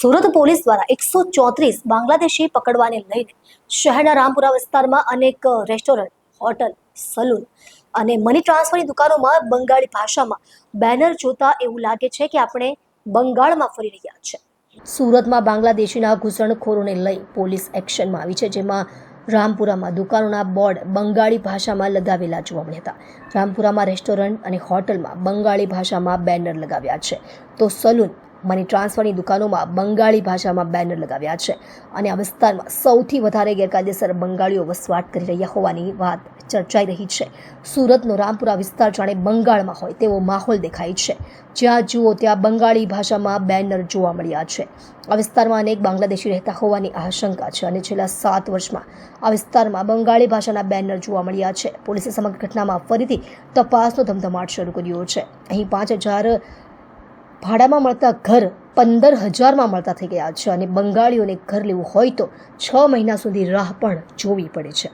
Surat police દ્વારા એકસો ચોત્રીસ બાંગ્લાદેશી પકડવાને લઈને શહેરના રામપુરા વિસ્તારમાં અનેક રેસ્ટોરન્ટ, હોટલ, સલૂન અને મની ટ્રાન્સફરની દુકાનોમાં બંગાળી ભાષામાં બેનર જોતા એવું લાગે છે કે આપણે બંગાળમાં ફરી રહ્યા છે. સુરતમાં બાંગ્લાદેશીના ઘૂસણખોરોને લઈ પોલીસ એક્શનમાં આવી છે, જેમાં રામપુરામાં દુકાનોના બોર્ડ બંગાળી ભાષામાં લગાવેલા જોવા મળ્યા હતા. રામપુરામાં રેસ્ટોરન્ટ અને હોટલમાં બંગાળી ભાષામાં બેનર લગાવ્યા છે. તો સલૂન મની ટ્રાન્સફરની દુકાનોમાં બંગાળી ભાષામાં બેનર લગાવ્યા છે અને આ વિસ્તારમાં સૌથી વધારે ગેરકાયદેસર બંગાળીઓ વસવાટ કરી રહ્યા હોવાની વાત ચર્ચાઈ રહી છે. સુરતનો રામપુરા વિસ્તાર જાણે બંગાળમાં હોય તેવો માહોલ દેખાય છે. જ્યાં જુઓ ત્યાં બંગાળી ભાષામાં બેનર જોવા મળ્યા છે. આ વિસ્તારમાં અનેક બાંગ્લાદેશી રહેતા હોવાની આશંકા છે અને છેલ્લા સાત વર્ષમાં આ વિસ્તારમાં બંગાળી ભાષાના બેનર જોવા મળ્યા છે. પોલીસે સમગ્ર ઘટનામાં ફરીથી તપાસનો ધમધમાટ શરૂ કર્યો છે. અહીં પાંચ હજાર ભાડામાં મળતા ઘર પંદર હજારમાં મળતા થઈ ગયા છે અને બંગાળીઓને ઘર લેવું હોય તો છ મહિના સુધી રાહ પણ જોવી પડે છે.